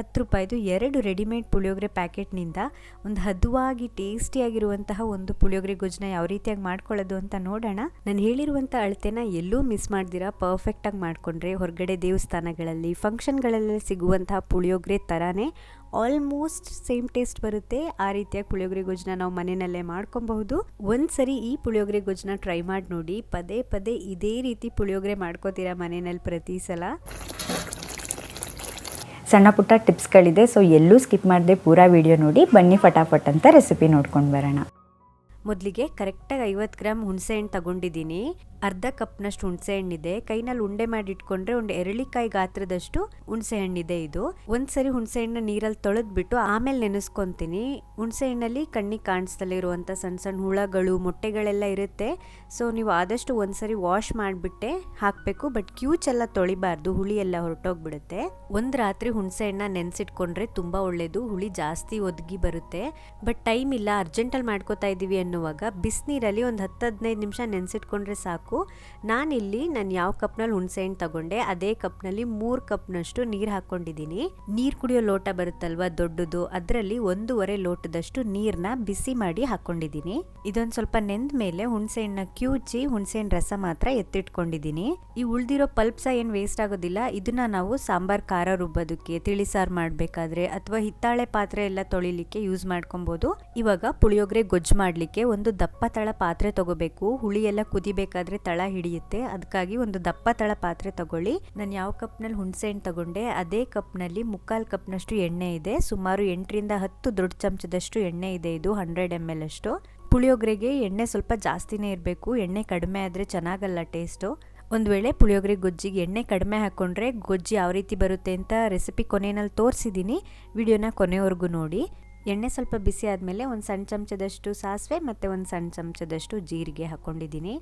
ಹತ್ತು ರೂಪಾಯಿದು ಎರಡು ರೆಡಿಮೇಡ್ ಪುಳಿಯೋಗರೆ ಪ್ಯಾಕೆಟ್ನಿಂದ ಒಂದು ಹದುವಾಗಿ ಟೇಸ್ಟಿಯಾಗಿರುವಂತಹ ಒಂದು ಪುಳಿಯೋಗರೆ ಗೊಜ್ಜನ ಯಾವ ರೀತಿಯಾಗಿ ಮಾಡ್ಕೊಳ್ಳೋದು ಅಂತ ನೋಡೋಣ. ನಾನು ಹೇಳಿರುವಂಥ ಅಳತೆನ ಎಲ್ಲೂ ಮಿಸ್ ಮಾಡ್ದಿರಾ. ಪರ್ಫೆಕ್ಟಾಗಿ ಮಾಡಿಕೊಂಡ್ರೆ ಹೊರಗಡೆ ದೇವಸ್ಥಾನಗಳಲ್ಲಿ, ಫಂಕ್ಷನ್ಗಳಲ್ಲಿ ಸಿಗುವಂತಹ ಪುಳಿಯೋಗರೆ ಥರನೇ ಆಲ್ಮೋಸ್ಟ್ ಸೇಮ್ ಟೇಸ್ಟ್ ಬರುತ್ತೆ. ಆ ರೀತಿಯಾಗಿ ಪುಳಿಯೋಗರೆ ಗೊಜ್ಜನ ನಾವು ಮನೆಯಲ್ಲೇ ಮಾಡ್ಕೊಬಹುದು. ಒಂದ್ಸರಿ ಈ ಪುಳಿಯೋಗರೆ ಗೊಜ್ಜನ ಟ್ರೈ ಮಾಡಿ ನೋಡಿ. ಪದೇ ಪದೇ ಇದೇ ರೀತಿ ಪುಳಿಯೋಗರೆ ಮಾಡ್ಕೋತೀರಾ ಮನೆಯಲ್ಲಿ ಪ್ರತಿ ಸಲ? ಸಣ್ಣ ಪುಟ್ಟ ಟಿಪ್ಸ್ಗಳಿದೆ. ಸೊ ಎಲ್ಲೂ ಸ್ಕಿಪ್ ಮಾಡದೆ ಪೂರಾ ವಿಡಿಯೋ ನೋಡಿ. ಬನ್ನಿ ಫಟಾಫಟ್ ಅಂತ ರೆಸಿಪಿ ನೋಡ್ಕೊಂಡು ಬರೋಣ. ಮೊದಲಿಗೆ ಕರೆಕ್ಟಾಗಿ ಐವತ್ತು ಗ್ರಾಮ್ ಹುಣಸೆ ಹಣ್ಣು ತಗೊಂಡಿದ್ದೀನಿ. ಅರ್ಧ ಕಪ್ನಷ್ಟು ಹುಣಸೆ ಹಣ್ಣಿದೆ. ಕೈನಲ್ಲಿ ಉಂಡೆ ಮಾಡಿ ಇಟ್ಕೊಂಡ್ರೆ ಒಂದು ಎರಳಿಕಾಯಿ ಗಾತ್ರದಷ್ಟು ಹುಣಸೆ ಹಣ್ಣಿದೆ ಇದು. ಒಂದ್ಸರಿ ಹುಣಸೆ ಹಣ್ಣು ನೀರಲ್ಲಿ ತೊಳೆದ್ಬಿಟ್ಟು ಆಮೇಲೆ ನೆನೆಸ್ಕೊಂತೀನಿ. ಹುಣಸೆ ಹಣ್ಣಲ್ಲಿ ಕಣ್ಣಿಗೆ ಕಾಣಿಸ್ತಲೇ ಇರುವಂಥ ಸಣ್ಣ ಸಣ್ಣ ಹುಳಗಳು, ಮೊಟ್ಟೆಗಳೆಲ್ಲ ಇರುತ್ತೆ. ಸೊ, ನೀವು ಆದಷ್ಟು ಒಂದ್ಸರಿ ವಾಶ್ ಮಾಡಿಬಿಟ್ಟೆ ಹಾಕಬೇಕು. ಬಟ್ ಕ್ಯೂಚ್ ಎಲ್ಲ ತೊಳಿಬಾರ್ದು ಹುಳಿ ಎಲ್ಲ ಹೊರಟೋಗ್ಬಿಡುತ್ತೆ. ಒಂದು ರಾತ್ರಿ ಹುಣಸೆ ಹಣ್ಣ ನೆನೆಸಿಟ್ಕೊಂಡ್ರೆ ತುಂಬ ಒಳ್ಳೆಯದು ಹುಳಿ ಜಾಸ್ತಿ ಒದಗಿ ಬರುತ್ತೆ. ಬಟ್ ಟೈಮ್ ಇಲ್ಲ, ಅರ್ಜೆಂಟಲ್ಲಿ ಮಾಡ್ಕೋತಾ ಇದ್ದೀವಿ ಅನ್ನುವಾಗ ಬಿಸಿನೀರಲ್ಲಿ ಒಂದು ಹತ್ತು ಹದಿನೈದು ನಿಮಿಷ ನೆನೆಸಿಟ್ಕೊಂಡ್ರೆ ಸಾಕು. ನಾನಿಲ್ಲಿ ನಾನು ಯಾವ ಕಪ್ನಲ್ಲಿ ಹುಣಸೆ ಹಣ್ಣು ತಗೊಂಡೆ, ಅದೇ ಕಪ್ನಲ್ಲಿ ಮೂರು ಕಪ್ನಷ್ಟು ನೀರು ಹಾಕ್ಕೊಂಡಿದ್ದೀನಿ ನೀರು ಕುಡಿಯೋ ಲೋಟ ಬರುತ್ತಲ್ವಾ ದೊಡ್ಡದು, ಅದರಲ್ಲಿ ಒಂದೂವರೆ ಲೋಟದಷ್ಟು ನೀರನ್ನ ಬಿಸಿ ಮಾಡಿ ಹಾಕ್ಕೊಂಡಿದ್ದೀನಿ ಇದೊಂದು ಸ್ವಲ್ಪ ನೆಂದ ಮೇಲೆ ಹುಣಸೆ ಕ್ಯೂಚಿ ಹುಣಸೆ ರಸ ಮಾತ್ರ ಎತ್ತಿಟ್ಕೊಂಡಿದ್ದೀನಿ ಈ ಉಳಿದಿರೋ ಪಲ್ಪ್ಸ ಏನು ವೇಸ್ಟ್ ಆಗೋದಿಲ್ಲ, ಇದನ್ನ ನಾವು ಸಾಂಬಾರ್ ಖಾರ ರುಬ್ಬೋದಕ್ಕೆ ತಿಳಿಸಾರ್ ಮಾಡಬೇಕಾದ್ರೆ ಅಥವಾ ಹಿತ್ತಾಳೆ ಪಾತ್ರೆ ಎಲ್ಲ ತೊಳಿಲಿಕ್ಕೆ ಯೂಸ್ ಮಾಡ್ಕೊಬೋದು. ಇವಾಗ ಪುಳಿಯೋಗರೆ ಗೊಜ್ಜು ಮಾಡಲಿಕ್ಕೆ ಒಂದು ದಪ್ಪ ತಳ ಪಾತ್ರೆ ತಗೋಬೇಕು, ಹುಳಿ ಎಲ್ಲ ಕುದಿಬೇಕಾದ್ರೆ ತಳ ಹಿಡಿಯುತ್ತೆ. ಅದಕ್ಕಾಗಿ ಒಂದು ದಪ್ಪ ತಳ ಪಾತ್ರೆ ತಗೊಳ್ಳಿ. ನಾನು ಯಾವ ಕಪ್ನಲ್ಲಿ ಹುಣಸೆ ಹಣ್ಣು ತಗೊಂಡೆ, ಅದೇ ಕಪ್ನಲ್ಲಿ ಮುಕ್ಕಾಲು ಕಪ್ನಷ್ಟು ಎಣ್ಣೆ ಇದೆ. ಸುಮಾರು ಎಂಟರಿಂದ ಹತ್ತು ದೊಡ್ಡ ಚಮಚದಷ್ಟು ಎಣ್ಣೆ ಇದೆ ಇದು, ಹಂಡ್ರೆಡ್ ಎಂ ಎಲ್ ಅಷ್ಟು. ಪುಳಿಯೋಗರೆಗೆ ಎಣ್ಣೆ ಸ್ವಲ್ಪ ಜಾಸ್ತಿನೇ ಇರಬೇಕು. ಎಣ್ಣೆ ಕಡಿಮೆ ಆದರೆ ಚೆನ್ನಾಗಲ್ಲ ಟೇಸ್ಟು. ಒಂದು ವೇಳೆ ಪುಳಿಯೋಗರೆ ಗೊಜ್ಜಿಗೆ ಎಣ್ಣೆ ಕಡಿಮೆ ಹಾಕ್ಕೊಂಡ್ರೆ ಗೊಜ್ಜಿ ಯಾವ ರೀತಿ ಬರುತ್ತೆ ಅಂತ ರೆಸಿಪಿ ಕೊನೆಯಲ್ಲಿ ತೋರಿಸಿದ್ದೀನಿ ವಿಡಿಯೋನ ಕೊನೆವರೆಗೂ ನೋಡಿ. ಎಣ್ಣೆ ಸ್ವಲ್ಪ ಬಿಸಿ ಆದಮೇಲೆ ಒಂದು ಸಣ್ಣ ಚಮಚದಷ್ಟು ಸಾಸಿವೆ ಮತ್ತು ಒಂದು ಸಣ್ಣ ಚಮಚದಷ್ಟು ಜೀರಿಗೆ ಹಾಕ್ಕೊಂಡಿದ್ದೀನಿ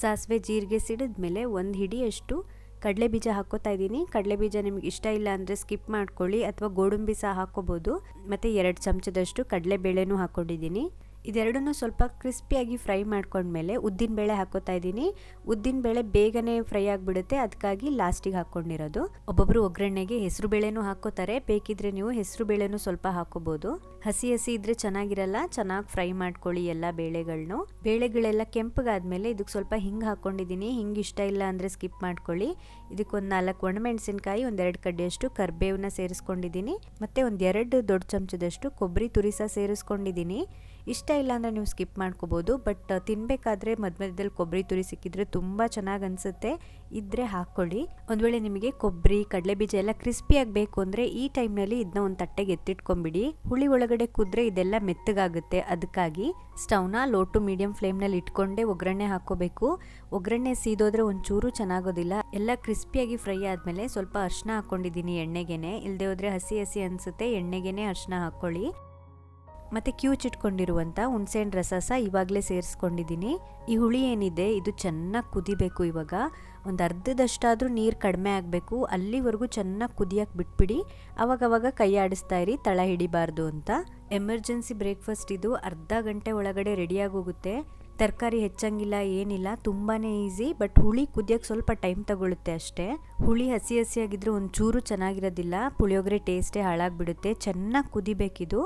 ಸಾಸಿವೆ ಜೀರಿಗೆ ಸಿಡಿದ್ಮೇಲೆ ಒಂದು ಹಿಡಿಯಷ್ಟು ಕಡಲೆ ಬೀಜ ಹಾಕ್ಕೋತಾ ಇದ್ದೀನಿ. ಕಡಲೆ ಬೀಜ ನಿಮ್ಗೆ ಇಷ್ಟ ಇಲ್ಲ ಅಂದರೆ ಸ್ಕಿಪ್ ಮಾಡ್ಕೊಳ್ಳಿ ಅಥವಾ ಗೋಡಂಬಿ ಸಹ ಹಾಕ್ಕೋಬೋದು. ಮತ್ತು ಎರಡು ಚಮಚದಷ್ಟು ಕಡಲೆಬೇಳೆನೂ ಹಾಕ್ಕೊಂಡಿದ್ದೀನಿ. ಇದೆರಡನ್ನೂ ಸ್ವಲ್ಪ ಕ್ರಿಸ್ಪಿಯಾಗಿ ಫ್ರೈ ಮಾಡ್ಕೊಂಡ್ಮೇಲೆ ಉದ್ದಿನಬೇಳೆ ಹಾಕೋತಾ ಇದ್ದೀನಿ. ಉದ್ದಿನಬೇಳೆ ಬೇಗನೆ ಫ್ರೈ ಆಗಿಬಿಡುತ್ತೆ. ಅದಕ್ಕಾಗಿ ಲಾಸ್ಟಿಗೆ ಹಾಕ್ಕೊಂಡಿರೋದು ಒಬ್ಬೊಬ್ಬರು ಒಗ್ಗರಣೆಗೆ ಹೆಸರು ಬೇಳೆನೂ ಹಾಕೋತಾರೆ ಬೇಕಿದ್ರೆ ನೀವು ಹೆಸರು ಬೇಳೆನೂ ಸ್ವಲ್ಪ ಹಾಕೋಬಹುದು ಹಸಿ ಹಸಿ ಇದ್ರೆ ಚೆನ್ನಾಗಿರಲ್ಲ. ಚೆನ್ನಾಗಿ ಫ್ರೈ ಮಾಡ್ಕೊಳ್ಳಿ ಎಲ್ಲ ಬೇಳೆಗಳನ್ನು ಬೇಳೆಗಳೆಲ್ಲ ಕೆಂಪಗಾದ್ಮೇಲೆ ಇದಕ್ಕೆ ಸ್ವಲ್ಪ ಹಿಂಗೆ ಹಾಕ್ಕೊಂಡಿದ್ದೀನಿ ಹಿಂಗೆ ಇಷ್ಟ ಇಲ್ಲ ಅಂದರೆ ಸ್ಕಿಪ್ ಮಾಡ್ಕೊಳ್ಳಿ. ಇದಕ್ಕೊಂದು ನಾಲ್ಕು ಒಣಮೆಣಸಿನ್ಕಾಯಿ, ಒಂದೆರಡು ಕಡ್ಡಿಯಷ್ಟು ಕರ್ಬೇವನ್ನ ಸೇರಿಸ್ಕೊಂಡಿದ್ದೀನಿ. ಮತ್ತು ಒಂದೆರಡು ದೊಡ್ಡ ಚಮಚದಷ್ಟು ಕೊಬ್ಬರಿ ತುರಿಸ ಸೇರಿಸ್ಕೊಂಡಿದ್ದೀನಿ. ಇಷ್ಟ ಇಲ್ಲ ಅಂದರೆ ನೀವು ಸ್ಕಿಪ್ ಮಾಡ್ಕೋಬೋದು, ಬಟ್ ತಿನ್ನಬೇಕಾದ್ರೆ ಮಧ್ಯ ಮಧ್ಯದಲ್ಲಿ ಕೊಬ್ಬರಿ ತುರಿ ಸಿಕ್ಕಿದ್ರೆ ತುಂಬ ಚೆನ್ನಾಗಿ ಅನಿಸುತ್ತೆ. ಇದ್ದರೆ ಹಾಕ್ಕೊಳ್ಳಿ. ಒಂದು ವೇಳೆ ನಿಮಗೆ ಕೊಬ್ಬರಿ ಕಡಲೆ ಬೀಜ ಎಲ್ಲ ಕ್ರಿಸ್ಪಿಯಾಗಿ ಬೇಕು ಅಂದರೆ ಈ ಟೈಮ್ನಲ್ಲಿ ಇದನ್ನ ಒಂದು ತಟ್ಟೆಗೆ ಎತ್ತಿಟ್ಕೊಂಬಿಡಿ. ಹುಳಿ ಒಳಗಡೆ ಕುದ್ರೆ ಇದೆಲ್ಲ ಮೆತ್ತಗಾಗುತ್ತೆ. ಅದಕ್ಕಾಗಿ ಸ್ಟವ್ನ ಲೋ ಟು ಮೀಡಿಯಂ ಫ್ಲೇಮ್ನಲ್ಲಿ ಇಟ್ಕೊಂಡೇ ಒಗ್ಗರಣೆ ಹಾಕೋಬೇಕು ಒಗ್ಗರಣೆ ಸೀದೋದ್ರೆ ಒಂಚೂರು ಚೆನ್ನಾಗೋದಿಲ್ಲ. ಎಲ್ಲ ಕ್ರಿಸ್ಪಿಯಾಗಿ ಫ್ರೈ ಆದಮೇಲೆ ಸ್ವಲ್ಪ ಅರ್ಶಿನ ಹಾಕ್ಕೊಂಡಿದ್ದೀನಿ ಎಣ್ಣೆಗೆನೆ. ಇಲ್ಲದೆ ಹೋದರೆ ಹಸಿ ಹಸಿ ಅನಿಸುತ್ತೆ. ಎಣ್ಣೆಗೆನೆ ಅರ್ಶಿನ ಹಾಕ್ಕೊಳ್ಳಿ. ಮತ್ತು ಕ್ಯೂಚಿಟ್ಕೊಂಡಿರುವಂಥ ಹುಣಸೆಹಣ್ಣು ರಸ ಸಹ ಇವಾಗಲೇ ಸೇರಿಸ್ಕೊಂಡಿದ್ದೀನಿ. ಈ ಹುಳಿ ಏನಿದೆ, ಇದು ಚೆನ್ನಾಗಿ ಕುದಿಬೇಕು ಇವಾಗ. ಒಂದು ಅರ್ಧದಷ್ಟಾದರೂ ನೀರು ಕಡಿಮೆ ಆಗಬೇಕು. ಅಲ್ಲಿವರೆಗೂ ಚೆನ್ನಾಗಿ ಕುದಿಯೋಕ್ಕೆ ಬಿಟ್ಬಿಡಿ. ಅವಾಗವಾಗ ಕೈ ಆಡಿಸ್ತಾ ಇರಿ, ತಳ ಹಿಡಿಬಾರ್ದು ಅಂತ. ಎಮರ್ಜೆನ್ಸಿ ಬ್ರೇಕ್ಫಾಸ್ಟ್ ಇದು. ಅರ್ಧ ಗಂಟೆ ಒಳಗಡೆ ರೆಡಿಯಾಗಿ ಹೋಗುತ್ತೆ ತರಕಾರಿ ಹೆಚ್ಚಂಗಿಲ್ಲ, ಏನಿಲ್ಲ ತುಂಬಾ ಈಸಿ. ಬಟ್ ಹುಳಿ ಕುದಿಯೋಕ್ಕೆ ಸ್ವಲ್ಪ ಟೈಮ್ ತಗೊಳುತ್ತೆ ಅಷ್ಟೇ. ಹುಳಿ ಹಸಿ ಹಸಿಯಾಗಿದ್ರೆ ಒಂಚೂರು ಚೆನ್ನಾಗಿರೋದಿಲ್ಲ. ಪುಳಿಯೋಗರೆ ಟೇಸ್ಟೇ ಹಾಳಾಗಿಬಿಡುತ್ತೆ. ಚೆನ್ನಾಗಿ ಕುದಿಬೇಕಿದು.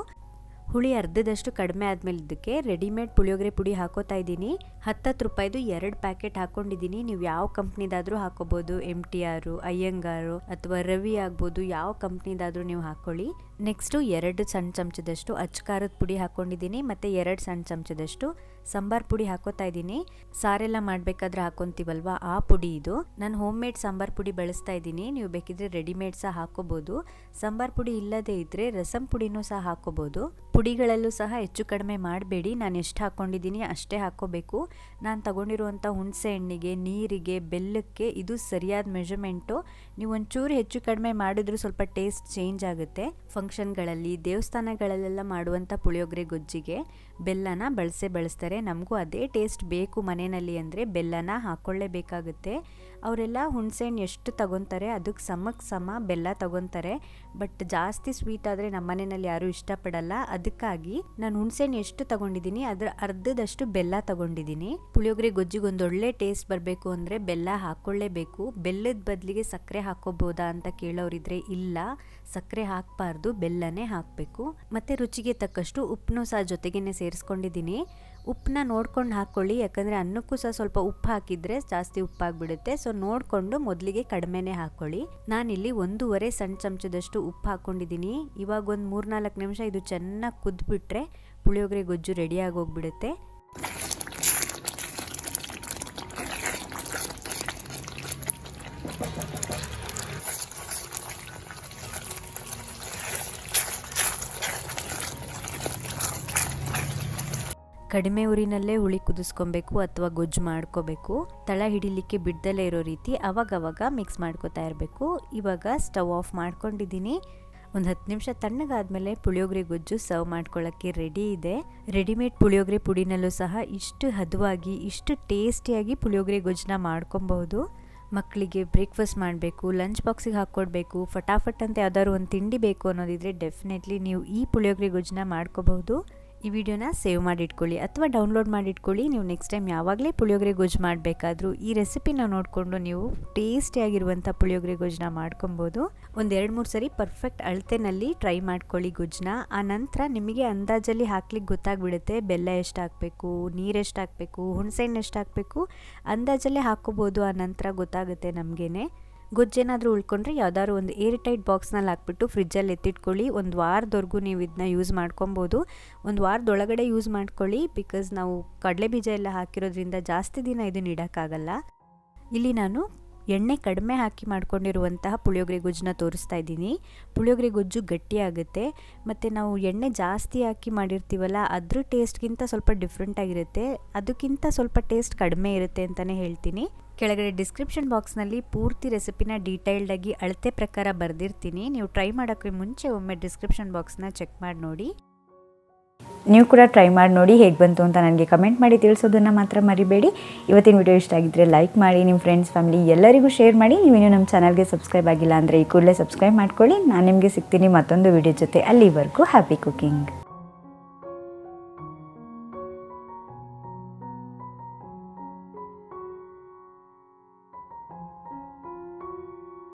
ಹುಳಿ ಅರ್ಧದಷ್ಟು ಕಡಿಮೆ ಆದಮೇಲೆ ಇದಕ್ಕೆ ರೆಡಿಮೇಡ್ ಪುಳಿಯೋಗರೆ ಪುಡಿ ಹಾಕೋತಾ ಇದ್ದೀನಿ. ಹತ್ತತ್ತು ರೂಪಾಯಿದು ಎರಡು ಪ್ಯಾಕೆಟ್ ಹಾಕ್ಕೊಂಡಿದ್ದೀನಿ ನೀವು ಯಾವ ಕಂಪ್ನಿದಾದರೂ ಹಾಕೋಬೋದು. ಎಂ ಟಿ ಆರು, ಅಯ್ಯಂಗಾರು ಅಥವಾ ರವಿ ಆಗ್ಬೋದು. ಯಾವ ಕಂಪ್ನಿದಾದರೂ ನೀವು ಹಾಕ್ಕೊಳ್ಳಿ ನೆಕ್ಸ್ಟು ಎರಡು ಸಣ್ಣ ಚಮಚದಷ್ಟು ಅಚ್ಕಾರದ ಪುಡಿ ಹಾಕ್ಕೊಂಡಿದ್ದೀನಿ ಮತ್ತು ಎರಡು ಸಣ್ಣ ಚಮಚದಷ್ಟು ಸಾಂಬಾರ್ ಪುಡಿ ಹಾಕೋತಾ ಇದ್ದೀನಿ. ಸಾರೆಲ್ಲ ಮಾಡಬೇಕಾದ್ರೆ ಹಾಕೊತೀವಲ್ವಾ? ಆ ಪುಡಿ ಇದು. ನಾನು ಹೋಮ್ ಮೇಡ್ ಸಾಂಬಾರ್ ಪುಡಿ ಬಳಸ್ತಾ ಇದ್ದೀನಿ. ನೀವು ಬೇಕಿದ್ರೆ ರೆಡಿಮೇಡ್ ಸಹ ಹಾಕೋಬಹುದು ಸಾಂಬಾರ್ ಪುಡಿ ಇಲ್ಲದೇ ಇದ್ದರೆ ರಸಂ ಪುಡಿನೂ ಸಹ ಹಾಕೋಬಹುದು ಪುಡಿಗಳಲ್ಲೂ ಸಹ ಹೆಚ್ಚು ಕಡಿಮೆ ಮಾಡಬೇಡಿ. ನಾನು ಎಷ್ಟು ಹಾಕ್ಕೊಂಡಿದ್ದೀನಿ ಅಷ್ಟೇ ಹಾಕ್ಕೋಬೇಕು ನಾನು ತಗೊಂಡಿರುವಂಥ ಹುಣಸೆ ಹಣ್ಣಿಗೆ, ನೀರಿಗೆ, ಬೆಲ್ಲಕ್ಕೆ ಇದು ಸರಿಯಾದ ಮೆಜರ್ಮೆಂಟು ನೀವು ಒಂಚೂರು ಹೆಚ್ಚು ಕಡಿಮೆ ಮಾಡಿದ್ರೂ ಸ್ವಲ್ಪ ಟೇಸ್ಟ್ ಚೇಂಜ್ ಆಗುತ್ತೆ. ಫಂಕ್ಷನ್ಗಳಲ್ಲಿ ದೇವಸ್ಥಾನಗಳಲ್ಲೆಲ್ಲ ಮಾಡುವಂಥ ಪುಳಿಯೋಗರೆ ಗೊಜ್ಜಿಗೆ, ಬೆಲ್ಲನ ಬಳಸೇ ಬಳಸ್ತಾರೆ. ನಮಗೂ ಅದೇ ಟೇಸ್ಟ್ ಬೇಕು ಮನೆಯಲ್ಲಿ ಅಂದರೆ ಬೆಲ್ಲನ ಹಾಕ್ಕೊಳ್ಳೇಬೇಕಾಗುತ್ತೆ ಅವರೆಲ್ಲ ಹುಣಸೆಹಣ್ಣು ಎಷ್ಟು ತಗೊತಾರೆ, ಅದಕ್ಕೆ ಸಮಕ್ಕೆ ಸಮ ಬೆಲ್ಲ ತಗೊತಾರೆ. ಬಟ್ ಜಾಸ್ತಿ ಸ್ವೀಟ್ ಆದರೆ ನಮ್ಮ ಮನೆಯಲ್ಲಿ ಯಾರೂ ಇಷ್ಟಪಡಲ್ಲ. ಅದಕ್ಕಾಗಿ ನಾನು ಹುಣಸೆಹಣ್ಣು ಎಷ್ಟು ತಗೊಂಡಿದ್ದೀನಿ, ಅದರ ಅರ್ಧದಷ್ಟು ಬೆಲ್ಲ ತಗೊಂಡಿದ್ದೀನಿ. ಪುಳಿಯೋಗರೆ ಗೊಜ್ಜಿಗೆ ಒಂದು ಒಳ್ಳೆ ಟೇಸ್ಟ್ ಬರಬೇಕು ಅಂದರೆ ಬೆಲ್ಲ ಹಾಕ್ಕೊಳ್ಳೇಬೇಕು ಬೆಲ್ಲದ ಬದಲಿಗೆ ಸಕ್ಕರೆ ಹಾಕೋಬೋದಾ ಅಂತ ಕೇಳೋರಿದ್ರೆ ಇಲ್ಲ. ಸಕ್ಕರೆ ಹಾಕಬಾರ್ದು, ಬೆಲ್ಲನೇ ಹಾಕಬೇಕು. ಮತ್ತು ರುಚಿಗೆ ತಕ್ಕಷ್ಟು ಉಪ್ಪನ್ನು ಸಹ ಜೊತೆಗೇನೆ ಸೇರಿಸ್ಕೊಂಡಿದ್ದೀನಿ. ಉಪ್ಪನ್ನ ನೋಡ್ಕೊಂಡು ಹಾಕ್ಕೊಳ್ಳಿ ಯಾಕಂದರೆ ಅನ್ನಕ್ಕೂ ಸಹ ಸ್ವಲ್ಪ ಉಪ್ಪು ಹಾಕಿದರೆ ಜಾಸ್ತಿ ಉಪ್ಪಾಗ್ಬಿಡುತ್ತೆ. ಸೊ ನೋಡಿಕೊಂಡು ಮೊದಲಿಗೆ ಕಡಿಮೆನೇ ಹಾಕ್ಕೊಳ್ಳಿ ನಾನಿಲ್ಲಿ ಒಂದೂವರೆ ಸಣ್ಣ ಚಮಚದಷ್ಟು ಉಪ್ಪು ಹಾಕ್ಕೊಂಡಿದ್ದೀನಿ ಇವಾಗ ಒಂದು ಮೂರ್ನಾಲ್ಕು ನಿಮಿಷ ಇದು ಚೆನ್ನಾಗಿ ಕುದ್ಬಿಟ್ರೆ ಪುಳಿಯೋಗರೆ ಗೊಜ್ಜು ರೆಡಿಯಾಗಿ ಹೋಗ್ಬಿಡುತ್ತೆ ಕಡಿಮೆ ಉರಿನಲ್ಲೇ ಹುಳಿ ಕುದಿಸ್ಕೊಬೇಕು ಅಥವಾ ಗೊಜ್ಜು ಮಾಡ್ಕೋಬೇಕು. ತಳ ಹಿಡಿಲಿಕ್ಕೆ ಬಿಡ್ದಲೇ ಇರೋ ರೀತಿ ಅವಾಗವಾಗ ಮಿಕ್ಸ್ ಮಾಡ್ಕೋತಾ ಇರಬೇಕು. ಇವಾಗ ಸ್ಟವ್ ಆಫ್ ಮಾಡ್ಕೊಂಡಿದ್ದೀನಿ. ಒಂದು ಹತ್ತು ನಿಮಿಷ ತಣ್ಣಗಾದಮೇಲೆ ಪುಳಿಯೋಗರೆ ಗೊಜ್ಜು ಸರ್ವ್ ಮಾಡ್ಕೊಳ್ಳೋಕ್ಕೆ ರೆಡಿ ಇದೆ. ರೆಡಿಮೇಡ್ ಪುಳಿಯೋಗರೆ ಪುಡಿನಲ್ಲೂ ಸಹ ಇಷ್ಟು ಹದವಾಗಿ, ಇಷ್ಟು ಟೇಸ್ಟಿಯಾಗಿ ಪುಳಿಯೋಗರೆ ಗೊಜ್ಜನ್ನ ಮಾಡ್ಕೊಬಹುದು. ಮಕ್ಕಳಿಗೆ ಬ್ರೇಕ್ಫಾಸ್ಟ್ ಮಾಡಬೇಕು ಲಂಚ್ ಬಾಕ್ಸಿಗೆ ಹಾಕ್ಕೊಡ್ಬೇಕು ಫಟಾಫಟ್ ಅಂತ ಯಾವ್ದಾದ್ರು ಒಂದು ತಿಂಡಿ ಬೇಕು ಅನ್ನೋದಿದ್ರೆ ಡೆಫಿನೆಟ್ಲಿ ನೀವು ಈ ಪುಳಿಯೋಗರೆ ಗೊಜ್ಜನ್ನ ಮಾಡ್ಕೋಬಹುದು. ಈ ವಿಡಿಯೋನ ಸೇವ್ ಮಾಡಿ ಇಟ್ಕೊಳ್ಳಿ ಅಥವಾ ಡೌನ್ಲೋಡ್ ಮಾಡಿಟ್ಕೊಳ್ಳಿ. ನೀವು ನೆಕ್ಸ್ಟ್ ಟೈಮ್ ಯಾವಾಗಲೇ ಪುಳಿಯೋಗರೆ ಗೊಜ್ಜು ಮಾಡಬೇಕಾದ್ರೂ ಈ ರೆಸಿಪಿನ ನೋಡಿಕೊಂಡು ನೀವು ಟೇಸ್ಟಿಯಾಗಿರುವಂಥ ಪುಳಿಯೋಗರೆ ಗೊಜ್ಜನ್ನ ಮಾಡ್ಕೊಬೋದು. ಒಂದು ಎರಡು ಮೂರು ಸರಿ ಪರ್ಫೆಕ್ಟ್ ಅಳತೆನಲ್ಲಿ ಟ್ರೈ ಮಾಡ್ಕೊಳ್ಳಿ ಗೊಜ್ಜನ್ನ. ಆ ನಂತರ ನಿಮಗೆ ಅಂದಾಜಲ್ಲಿ ಹಾಕ್ಲಿಕ್ಕೆ ಗೊತ್ತಾಗ್ಬಿಡುತ್ತೆ ಬೆಲ್ಲ ಎಷ್ಟು ಹಾಕಬೇಕು ನೀರು ಎಷ್ಟು ಹಾಕಬೇಕು ಹುಣಸೆಹಣ್ಣು ಎಷ್ಟು ಹಾಕಬೇಕು ಅಂದಾಜಲ್ಲೇ ಹಾಕ್ಕೋಬೋದು ಆ ನಂತರ ಗೊತ್ತಾಗುತ್ತೆ ನಮಗೇನೆ. ಗೊಜ್ಜೇನಾದರೂ ಉಳ್ಕೊಂಡ್ರೆ ಯಾವ್ದಾದ್ರು ಒಂದು ಏರ್ ಟೈಟ್ ಬಾಕ್ಸ್ನಲ್ಲಿ ಹಾಕ್ಬಿಟ್ಟು ಫ್ರಿಜ್ಜಲ್ಲಿ ಎತ್ತಿಟ್ಕೊಳ್ಳಿ. ಒಂದು ವಾರದವರೆಗೂ ನೀವು ಇದನ್ನ ಯೂಸ್ ಮಾಡ್ಕೊಬೋದು. ಒಂದು ವಾರದೊಳಗಡೆ ಯೂಸ್ ಮಾಡ್ಕೊಳ್ಳಿ ಬಿಕಾಸ್ ನಾವು ಕಡಲೆ ಬೀಜ ಎಲ್ಲ ಹಾಕಿರೋದ್ರಿಂದ ಜಾಸ್ತಿ ದಿನ ಇದನ್ನ ಇಡೋಕ್ಕಾಗಲ್ಲ. ಇಲ್ಲಿ ನಾನು ಎಣ್ಣೆ ಕಡಿಮೆ ಹಾಕಿ ಮಾಡ್ಕೊಂಡಿರುವಂತಹ ಪುಳಿಯೋಗರೆ ಗೊಜ್ಜನ್ನ ತೋರಿಸ್ತಾ ಇದ್ದೀನಿ. ಪುಳಿಯೋಗರೆ ಗೊಜ್ಜು ಗಟ್ಟಿಯಾಗುತ್ತೆ. ಮತ್ತು ನಾವು ಎಣ್ಣೆ ಜಾಸ್ತಿ ಹಾಕಿ ಮಾಡಿರ್ತೀವಲ್ಲ, ಅದ್ರ ಟೇಸ್ಟ್ಗಿಂತ ಸ್ವಲ್ಪ ಡಿಫ್ರೆಂಟಾಗಿರುತ್ತೆ ಅದಕ್ಕಿಂತ ಸ್ವಲ್ಪ ಟೇಸ್ಟ್ ಕಡಿಮೆ ಇರುತ್ತೆ ಅಂತಲೇ ಹೇಳ್ತೀನಿ. ಕೆಳಗಡೆ ಡಿಸ್ಕ್ರಿಪ್ಷನ್ ಬಾಕ್ಸ್ನಲ್ಲಿ ಪೂರ್ತಿ ರೆಸಿಪಿನ ಡೀಟೈಲ್ಡಾಗಿ ಅಳತೆ ಪ್ರಕಾರ ಬರೆದಿರ್ತೀನಿ. ನೀವು ಟ್ರೈ ಮಾಡೋಕ್ಕೆ ಮುಂಚೆ ಒಮ್ಮೆ ಡಿಸ್ಕ್ರಿಪ್ಷನ್ ಬಾಕ್ಸ್ನ ಚೆಕ್ ಮಾಡಿ ನೋಡಿ. ನೀವು ಕೂಡ ಟ್ರೈ ಮಾಡಿ ನೋಡಿ ಹೇಗೆ ಬಂತು ಅಂತ ನನಗೆ ಕಮೆಂಟ್ ಮಾಡಿ ತಿಳಿಸೋದನ್ನು ಮಾತ್ರ ಮರಿಬೇಡಿ. ಇವತ್ತಿನ ವಿಡಿಯೋ ಇಷ್ಟ ಆಗಿದ್ದರೆ ಲೈಕ್ ಮಾಡಿ, ನಿಮ್ಮ ಫ್ರೆಂಡ್ಸ್ ಫ್ಯಾಮಿಲಿ ಎಲ್ಲರಿಗೂ ಶೇರ್ ಮಾಡಿ. ನೀವೇನು ನಮ್ಮ ಚಾನಲ್ಗೆ ಸಬ್ಸ್ಕ್ರೈಬ್ ಆಗಿಲ್ಲ ಅಂದರೆ ಈ ಕೂಡಲೇ ಸಬ್ಸ್ಕ್ರೈಬ್ ಮಾಡ್ಕೊಳ್ಳಿ. ನಾನು ನಿಮಗೆ ಸಿಗ್ತೀನಿ ಮತ್ತೊಂದು ವಿಡಿಯೋ ಜೊತೆ ಅಲ್ಲಿವರೆಗೂ. Happy cooking